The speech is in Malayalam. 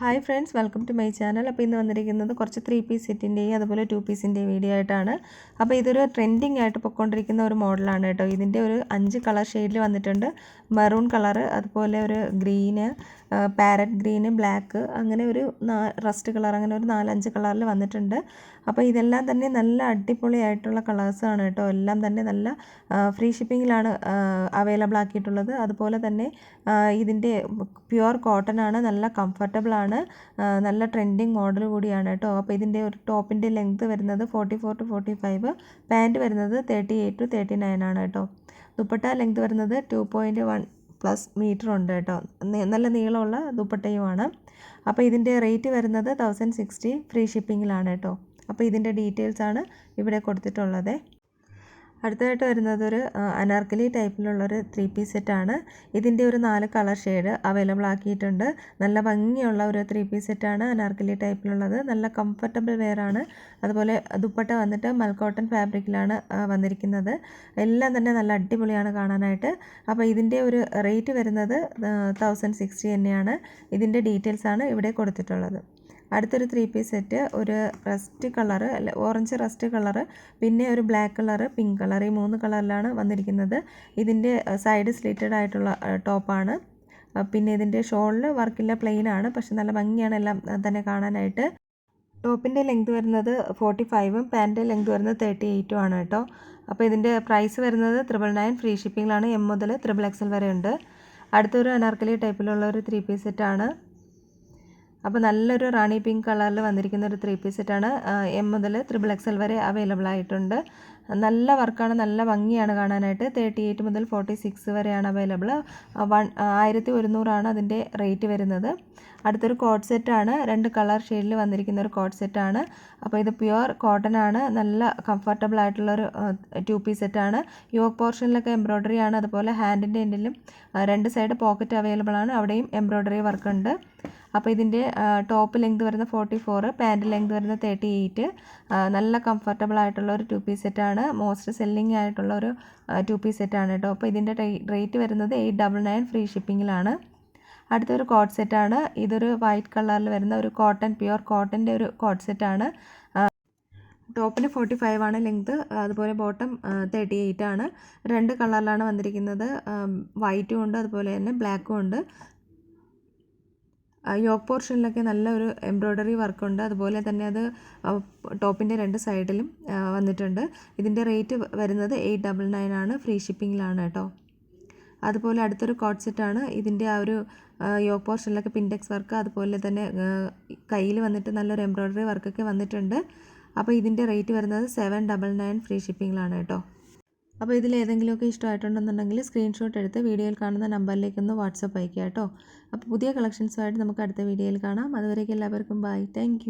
Hi friends welcome to my channel. അപ്പോൾ ഇന്ന് വന്നിരിക്കുന്നത് കുറച്ച് ത്രീ പീസ് സെറ്റിന്റെയും അതുപോലെ ടു പീസിന്റെയും വീഡിയോ ആയിട്ടാണ്. അപ്പോൾ ഇതൊരു ട്രെൻഡിങ് ആയിട്ട് പൊയ്ക്കൊണ്ടിരിക്കുന്ന ഒരു മോഡലാണ് കേട്ടോ. ഇതിന്റെ ഒരു അഞ്ച് കളർ ഷെയ്ഡിൽ വന്നിട്ടുണ്ട്. മെറൂൺ കളറ് അതുപോലെ ഒരു ഗ്രീന് പാരറ്റ് ഗ്രീന് ബ്ലാക്ക് അങ്ങനെ ഒരു റസ്റ്റ് കളർ അങ്ങനെ ഒരു നാലഞ്ച് കളറിൽ വന്നിട്ടുണ്ട്. അപ്പോൾ ഇതെല്ലാം തന്നെ നല്ല അടിപൊളിയായിട്ടുള്ള കളേഴ്സാണ് കേട്ടോ. എല്ലാം തന്നെ നല്ല ഫ്രീ ഷിപ്പിങ്ങിലാണ് അവൈലബിൾ ആക്കിയിട്ടുള്ളത്. അതുപോലെ തന്നെ ഇതിന്റെ പ്യുവർ കോട്ടൺ ആണ് നല്ല കംഫർട്ടബിൾ ആണ് നല്ല ട്രെൻഡിങ് മോഡൽ കൂടിയാണ് കേട്ടോ. അപ്പോൾ ഇതിന്റെ ഒരു ടോപ്പിന്റെ ലെങ്ത് വരുന്നത് forty four to forty five pant വരുന്നത് thirty eight to thirty nine ആണ് കേട്ടോ. ദുപ്പട്ട ലെങ്ത് വരുന്നത് two point one plus metre ഉണ്ട് കേട്ടോ. നല്ല നീളമുള്ള ദുപ്പട്ടയുമാണ്. അപ്പോൾ ഇതിന്റെ റേറ്റ് വരുന്നത് തൗസൻഡ് സിക്സ്റ്റി ഫ്രീ ഷിപ്പിങ്ങിലാണ് കേട്ടോ. അപ്പോൾ ഇതിന്റെ ഡീറ്റെയിൽസാണ് ഇവിടെ കൊടുത്തിട്ടുള്ളത്. അടുത്തതായിട്ട് വരുന്നത് ഒരു അനാർക്കലി ടൈപ്പിലുള്ളൊരു ത്രീ പീസ് സെറ്റാണ് ഇതിന്റെ ഒരു നാല് കളർ ഷെയ്ഡ് അവൈലബിൾ ആക്കിയിട്ടുണ്ട്. നല്ല ഭംഗിയുള്ള ഒരു ത്രീ പീസ് സെറ്റാണ് അനാർക്കലി ടൈപ്പിലുള്ളത്. നല്ല കംഫർട്ടബിൾ വെയർ ആണ്. അതുപോലെ ദുപ്പട്ട വന്നിട്ട് മൽക്കോട്ടൺ ഫാബ്രിക്കിലാണ് വന്നിരിക്കുന്നത്. എല്ലാം തന്നെ നല്ല അടിപൊളിയാണ് കാണാനായിട്ട്. അപ്പോൾ ഇതിന്റെ ഒരു റേറ്റ് വരുന്നത് തൗസൻഡ് സിക്സ്റ്റി തന്നെയാണ് ഇതിന്റെ ഡീറ്റെയിൽസ് ആണ് ഇവിടെ കൊടുത്തിട്ടുള്ളത്. അടുത്തൊരു ത്രീ പീസ് സെറ്റ് ഒരു റസ്റ്റ് കളർ അല്ല ഓറഞ്ച് റസ്റ്റ് കളറ് പിന്നെ ഒരു ബ്ലാക്ക് കളറ് പിങ്ക് കളർ ഈ മൂന്ന് കളറിലാണ് വന്നിരിക്കുന്നത്. ഇതിന്റെ സൈഡ് സ്ലിറ്റഡ് ആയിട്ടുള്ള ടോപ്പാണ് പിന്നെ ഇതിന്റെ ഷോളിൽ വർക്കില്ല പ്ലെയിൻ ആണ്. പക്ഷെ നല്ല ഭംഗിയാണ് എല്ലാം തന്നെ കാണാനായിട്ട്. ടോപ്പിന്റെ ലെങ്ത് വരുന്നത് ഫോർട്ടി ഫൈവും പാന്റിന്റെ ലെങ്ത് വരുന്നത് തേർട്ടി എയ്റ്റും ആണ് കേട്ടോ. അപ്പോൾ ഇതിന്റെ പ്രൈസ് വരുന്നത് ത്രിബിൾ നയൻ ഫ്രീ ഷിപ്പിങ്ങിലാണ് എം മുതൽ ത്രിബിൾ എക്സൽ വരെ ഉണ്ട്. അടുത്തൊരു അനാർക്കലി ടൈപ്പിലുള്ള ഒരു ത്രീ പീസ് സെറ്റാണ് അപ്പോൾ നല്ലൊരു റാണി പിങ്ക് കളറിൽ വന്നിരിക്കുന്ന ഒരു ത്രീ പീസ് സെറ്റാണ് എം മുതൽ ത്രിബിൾ എക്സൽ വരെ അവൈലബിൾ ആയിട്ടുണ്ട്. നല്ല വർക്കാണ് നല്ല ഭംഗിയാണ് കാണാനായിട്ട്. തേർട്ടി എയ്റ്റ് മുതൽ ഫോർട്ടി സിക്സ് വരെയാണ് അവൈലബിൾ വൺ ആയിരത്തി ഒരുന്നൂറാണ് അതിന്റെ റേറ്റ് വരുന്നത്. അടുത്തൊരു കോട്ട് സെറ്റാണ് രണ്ട് കളർ ഷെയ്ഡിൽ വന്നിരിക്കുന്ന ഒരു കോട്ട് സെറ്റാണ് അപ്പോൾ ഇത് പ്യുവർ കോട്ടൺ ആണ്. നല്ല കംഫർട്ടബിൾ ആയിട്ടുള്ളൊരു ടു പീസ് സെറ്റാണ് യോക്ക് പോർഷനിലൊക്കെ എംബ്രോയ്ഡറി ആണ്. അതുപോലെ ഹാൻഡിന്റെ എൻഡിലും രണ്ട് സൈഡ് പോക്കറ്റ് അവൈലബിൾ ആണ്. അവിടെയും എംബ്രോയ്ഡറി വർക്ക് ഉണ്ട്. അപ്പോൾ ഇതിന്റെ ടോപ്പ് ലെങ്ത് വരുന്ന ഫോർട്ടി ഫോർ പാന്റ് ലെങ്ത് വരുന്ന തേർട്ടി എയ്റ്റ് നല്ല കംഫർട്ടബിൾ ആയിട്ടുള്ള ഒരു ടു പീസ് സെറ്റാണ് മോസ്റ്റ് സെല്ലിംഗ് ആയിട്ടുള്ള ഒരു ടു പീസ് സെറ്റാണ് കേട്ടോ അപ്പോൾ ഇതിന്റെ റേറ്റ് വരുന്നത് എയ്റ്റ് ഡബിൾ നയൻ ഫ്രീ ഷിപ്പിങ്ങിലാണ് അടുത്തൊരു കോട്ട് സെറ്റാണ് ഇതൊരു വൈറ്റ് കളറിൽ വരുന്ന ഒരു കോട്ടൺ പ്യുവർ കോട്ടന്റെ ഒരു കോട്ട് സെറ്റാണ് ടോപ്പിന് ഫോർട്ടി ഫൈവ് ആണ് ലെങ്ത് അതുപോലെ ബോട്ടം തേർട്ടി എയ്റ്റ് ആണ്. രണ്ട് കളറിലാണ് വന്നിരിക്കുന്നത്. വൈറ്റും ഉണ്ട് അതുപോലെ തന്നെ ബ്ലാക്കും ഉണ്ട്. യോക്ക് പോർഷനിലൊക്കെ നല്ല ഒരു എംബ്രോയ്ഡറി വർക്കുണ്ട്. അതുപോലെ തന്നെ അത് ടോപ്പിന്റെ രണ്ട് സൈഡിലും വന്നിട്ടുണ്ട്. ഇതിന്റെ റേറ്റ് വരുന്നത് എയ്റ്റ് ഡബിൾ നയൻ ആണ്. ഫ്രീ ഷിപ്പിങ്ങിലാണ് കേട്ടോ. അതുപോലെ അടുത്തൊരു കോട്ട് സെറ്റാണ് ഇതിന്റെ ആ ഒരു യോക്ക് പോർഷനിലൊക്കെ പിൻഡെക്സ് വർക്ക് അതുപോലെ തന്നെ കയ്യിൽ വന്നിട്ട് നല്ലൊരു എംബ്രോയ്ഡറി വർക്കൊക്കെ വന്നിട്ടുണ്ട്. അപ്പോൾ ഇതിന്റെ റേറ്റ് വരുന്നത് സെവൻ ഡബിൾ നയൻ ഫ്രീ ഷിപ്പിങ്ങിലാണ് കേട്ടോ. അപ്പോൾ ഇതിൽ ഏതെങ്കിലുമൊക്കെ ഇഷ്ടമായിട്ടുണ്ടെന്നുണ്ടെങ്കിൽ സ്ക്രീൻഷോട്ട് എടുത്ത് വീഡിയോയിൽ കാണുന്ന നമ്പറിലേക്ക് ഒന്ന് വാട്സപ്പ് അയക്കുക കേട്ടോ. അപ്പോൾ പുതിയ കളക്ഷൻസുമായിട്ട് നമുക്ക് അടുത്ത വീഡിയോയിൽ കാണാം. അതുവരേക്കും എല്ലാവർക്കും ബൈ താങ്ക്